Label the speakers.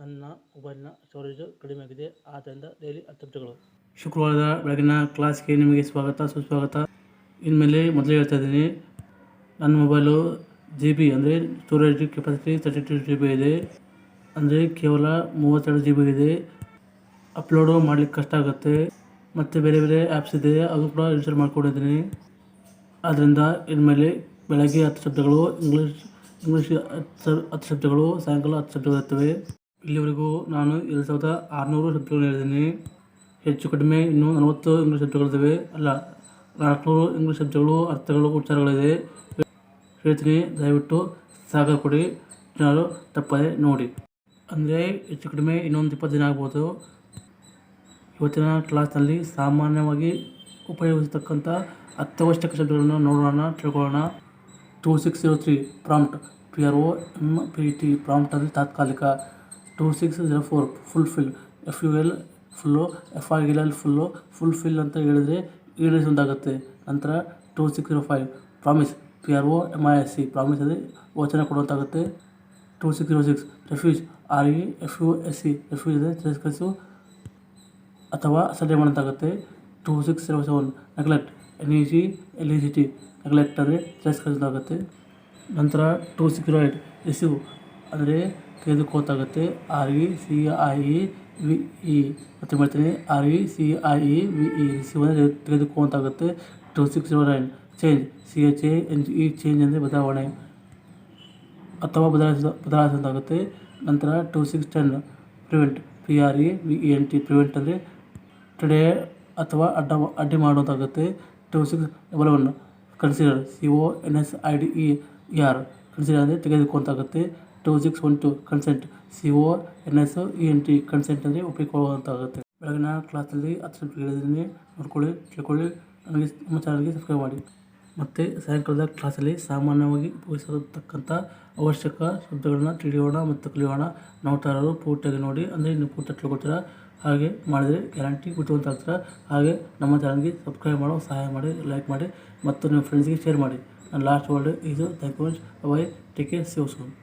Speaker 1: ನನ್ನ ಮೊಬೈಲ್ನ ಸ್ಟೋರೇಜು ಕಡಿಮೆ ಆಗಿದೆ. ಆದ್ದರಿಂದ ಡೈಲಿ ಹತ್ತು
Speaker 2: ಶುಕ್ರವಾರದ ಬೆಳಗಿನ ಕ್ಲಾಸ್ಗೆ ನಿಮಗೆ ಸ್ವಾಗತ, ಸುಸ್ವಾಗತ. ಇನ್ಮೇಲೆ ಮೊದಲೇ ಹೇಳ್ತಾ ಇದ್ದೀನಿ, ನನ್ನ ಮೊಬೈಲು ಜಿ ಬಿ ಅಂದರೆ storage capacity thirty two G B ಇದೆ. ಅಂದರೆ ಕೇವಲ ಮೂವತ್ತೆರಡು ಜಿ ಬಿ ಇದೆ. ಅಪ್ಲೋಡು ಮಾಡಲಿಕ್ಕೆ ಕಷ್ಟ ಆಗುತ್ತೆ. ಮತ್ತು ಬೇರೆ ಬೇರೆ ಆ್ಯಪ್ಸ್ ಇದೆ, ಅದು ಕೂಡ ಇನ್ಸ್ಟಾಲ್ ಮಾಡ್ಕೊಂಡಿದ್ದೀನಿ. ಆದ್ದರಿಂದ ಇನ್ಮೇಲೆ ಬೆಳಗ್ಗೆ ಹತ್ತು ಶಬ್ದಗಳು ಇಂಗ್ಲೀಷ್ ಇಂಗ್ಲೀಷ್ ಹತ್ತು ಹತ್ತು ಶಬ್ದಗಳು, ಸಾಯಂಕಾಲ ಹತ್ತು ಶಬ್ದಗಳು ಇರ್ತವೆ. ಇಲ್ಲಿವರೆಗೂ ನಾನು ಎರಡು ಸಾವಿರದ ಆರುನೂರು ಶಬ್ದಗಳು ಹೇಳಿದ್ದೀನಿ. ಹೆಚ್ಚು ಕಡಿಮೆ ಇನ್ನೂ ನಲವತ್ತು ಇಂಗ್ಲೀಷ್ ಶಬ್ದಗಳಿದ್ದಾವೆ ಅಲ್ಲ, ನಾಲ್ಕುನೂರು ಇಂಗ್ಲೀಷ್ ಶಬ್ದಗಳು, ಅರ್ಥಗಳು, ಉಚ್ಚಾರಗಳಿದೆ. ಹೇಳ್ತೀನಿ, ದಯವಿಟ್ಟು ಸಾಗರ ಕೊಡಿ. ಜನರು ತಪ್ಪದೆ ನೋಡಿ. ಅಂದರೆ ಹೆಚ್ಚು ಕಡಿಮೆ ಇನ್ನೊಂದು ಇಪ್ಪತ್ತು ದಿನ ಆಗ್ಬೋದು. ಇವತ್ತಿನ ಕ್ಲಾಸ್ನಲ್ಲಿ ಸಾಮಾನ್ಯವಾಗಿ ಉಪಯೋಗಿಸತಕ್ಕಂಥ ಅತ್ಯವಶ್ಯಕ ಶಬ್ದಗಳನ್ನು ನೋಡೋಣ, ತಿಳ್ಕೊಳ್ಳೋಣ. Two six zero three prompt P R O M P T prompt ಅಂದರೆ ತಾತ್ಕಾಲಿಕ two six zero four fulfil F U L full F I L L full full ಅಂತ ಹೇಳಿದರೆ ಈಡೇರಿಸುವಂತಾಗುತ್ತೆ ನಂತರ two six zero five promise P R O M I S C promise ಅಂದರೆ ವಚನ ಕೊಡುವಂತಾಗುತ್ತೆ two six zero six refuse R E F U S C refuse ಅಂದರೆ ತಿರಸ್ಕರಿಸು ಅಥವಾ ಸದ್ಯ ಮಾಡೋಂತಾಗುತ್ತೆ two six zero seven neglect N E G L E G T neglect ಅಂದರೆ ತಿರಸ್ಕರಿಸೋದಾಗುತ್ತೆ ನಂತರ two six zero eight receive ಅಂದರೆ ತೆಗೆದುಕೋತಾಗುತ್ತೆ. R E C I E V E ಮತ್ತೆ ಮಾಡ್ತೀನಿ. R E C I E V E receive ಅಂದರೆ ತೆಗೆದುಕೋಂತಾಗುತ್ತೆ. Two six zero nine change C H A N E change ಅಂದರೆ ಬದಲಾವಣೆ. ಅಥವಾ ಬದಲಾಯಿಸ ಬದಲಾಯಿಸೋದಾಗುತ್ತೆ ನಂತರ two six ten prevent P R E V E N T prevent ಅಂದರೆ ತಡೆ ಅಥವಾ ಅಡ್ಡ ಅಡ್ಡಿ ಮಾಡೋದಾಗುತ್ತೆ two six double one consider C O N S I D E R consider ಅಂದರೆ ತೆಗೆದುಕೊಂತಾಗುತ್ತೆ. Two six one two consent C O N S E N T consent ಅಂದರೆ ಒಪ್ಪಿಕೊಳ್ಳುವಂತಾಗುತ್ತೆ. ಬೆಳಗಿನ ಕ್ಲಾಸಲ್ಲಿ ಹತ್ತು ಹೇಳಿದ್ದೀನಿ ನೋಡ್ಕೊಳ್ಳಿ, ತಿಳ್ಕೊಳ್ಳಿ ನನಗೆ ನಮ್ಮ ಚಾನಲ್ಗೆ ಸಬ್ಸ್ಕ್ರೈಬ್ ಮಾಡಿ. ಮತ್ತು ಸಾಯಂಕಾಲದ ಕ್ಲಾಸಲ್ಲಿ ಸಾಮಾನ್ಯವಾಗಿ ಉಪಯೋಗಿಸತಕ್ಕಂಥ ಅವಶ್ಯಕ ಶಬ್ದಗಳನ್ನ ತಿಳಿಯೋಣ ಮತ್ತು ಕಲಿಯೋಣ. ನಾವು ತಾರರು ಪೂರ್ತಿಯಾಗಿ ನೋಡಿ, ಅಂದರೆ ನೀವು ಪೂರ್ತಿ ತಿಳ್ಕೊತೀರ ಹಾಗೆ ಮಾಡಿದರೆ ಗ್ಯಾರಂಟಿ ಬುದ್ಧಿವಂತ ಹಾಗೆ ನಮ್ಮ ಚಾನಲ್ಗೆ ಸಬ್ಸ್ಕ್ರೈಬ್ ಮಾಡೋ, ಸಹಾಯ ಮಾಡಿ ಲೈಕ್ ಮಾಡಿ ಮತ್ತು ನಿಮ್ಮ ಫ್ರೆಂಡ್ಸ್ಗೆ ಶೇರ್ ಮಾಡಿ. ನನ್ನ ಲಾಸ್ಟ್ ವರ್ಡ್ ಇದು. Thank you much bye take care see you soon